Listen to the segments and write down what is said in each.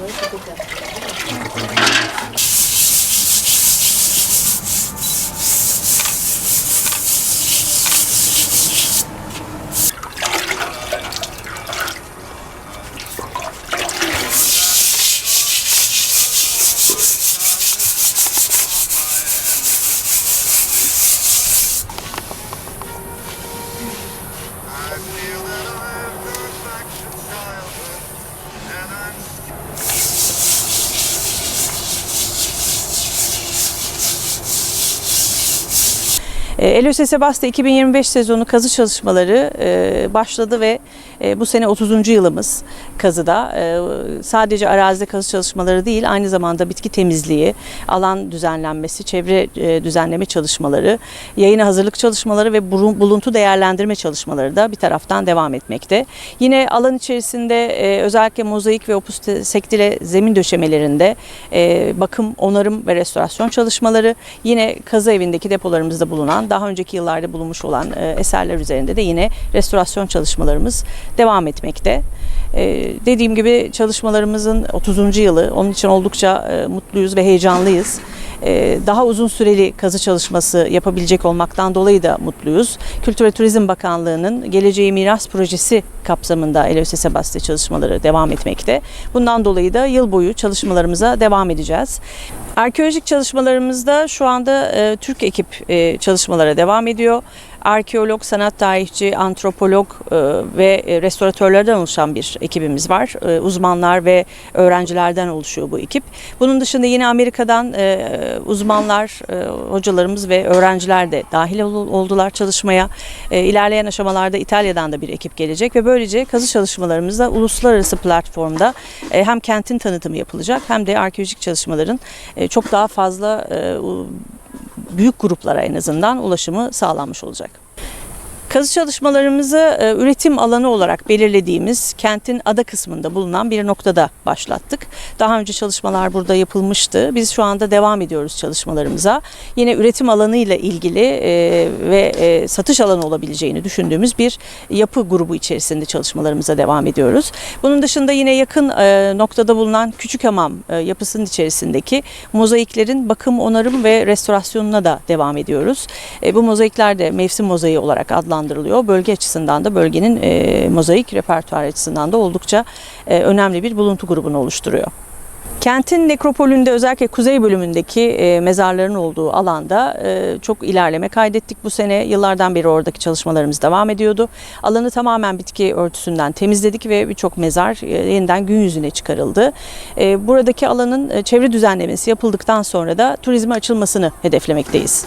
我也是。ELÖS Sebasta 2025 sezonu kazı çalışmaları e, başladı ve e, bu sene 30. yılımız kazıda. E, sadece arazide kazı çalışmaları değil aynı zamanda bitki temizliği, alan düzenlenmesi, çevre e, düzenleme çalışmaları, yayına hazırlık çalışmaları ve buluntu değerlendirme çalışmaları da bir taraftan devam etmekte. Yine alan içerisinde e, özellikle mozaik ve opus sektile zemin döşemelerinde e, bakım, onarım ve restorasyon çalışmaları yine kazı evindeki depolarımızda bulunan daha önceki yıllarda bulunmuş olan e, eserler üzerinde de yine restorasyon çalışmalarımız devam etmekte. E, dediğim gibi çalışmalarımızın 30. yılı onun için oldukça e, mutluyuz ve heyecanlıyız. E, daha uzun süreli kazı çalışması yapabilecek olmaktan dolayı da mutluyuz. Kültür ve Turizm Bakanlığı'nın Geleceği Miras Projesi kapsamında LÖS Sebaste çalışmaları devam etmekte. Bundan dolayı da yıl boyu çalışmalarımıza devam edeceğiz. Arkeolojik çalışmalarımızda şu anda e, Türk ekip e, çalışmalara devam ediyor. Arkeolog, sanat tarihçi, antropolog e, ve e, restoratörlerden oluşan bir ekibimiz var. E, uzmanlar ve öğrencilerden oluşuyor bu ekip. Bunun dışında yine Amerika'dan uzmanlar, hocalarımız ve öğrenciler de dahil ol- oldular çalışmaya. İlerleyen aşamalarda İtalya'dan da bir ekip gelecek ve böylece kazı çalışmalarımızda uluslararası platformda hem kentin tanıtımı yapılacak hem de arkeolojik çalışmaların çok daha fazla büyük gruplara en azından ulaşımı sağlanmış olacak. Kazı çalışmalarımızı e, üretim alanı olarak belirlediğimiz kentin ada kısmında bulunan bir noktada başlattık. Daha önce çalışmalar burada yapılmıştı. Biz şu anda devam ediyoruz çalışmalarımıza. Yine üretim alanı ile ilgili e, ve e, satış alanı olabileceğini düşündüğümüz bir yapı grubu içerisinde çalışmalarımıza devam ediyoruz. Bunun dışında yine yakın noktada bulunan Küçük Hamam yapısının içerisindeki mozaiklerin bakım, onarım ve restorasyonuna da devam ediyoruz. Bu mozaikler de mevsim mozaiği olarak adlandırılıyor. Bölge açısından da bölgenin e, mozaik repertuar açısından da oldukça e, önemli bir buluntu grubunu oluşturuyor. Kentin nekropolünde özellikle kuzey bölümündeki e, mezarların olduğu alanda e, çok ilerleme kaydettik bu sene. Yıllardan beri oradaki çalışmalarımız devam ediyordu. Alanı tamamen bitki örtüsünden temizledik ve birçok mezar e, yeniden gün yüzüne çıkarıldı. E, buradaki alanın e, çevre düzenlemesi yapıldıktan sonra da turizme açılmasını hedeflemekteyiz.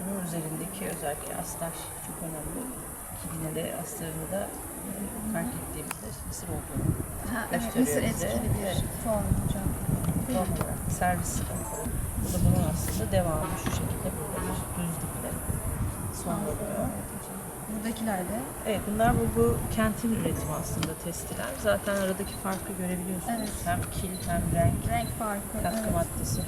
Bunun üzerindeki özellikle astar çok önemli. Yine de astarını da fark ettiğimizde mısır olduğunu Ha, evet, Mısır etkili bir form hocam. Doğal olarak servis Bu da bunun aslında devamı şu şekilde burada bir düz diple son oluyor. Buradakiler de. Evet bunlar bu, bu kentin üretimi aslında testiler. Zaten aradaki farkı görebiliyorsunuz. Evet. Hem kil hem renk, Renk farkı. katkı evet. maddesi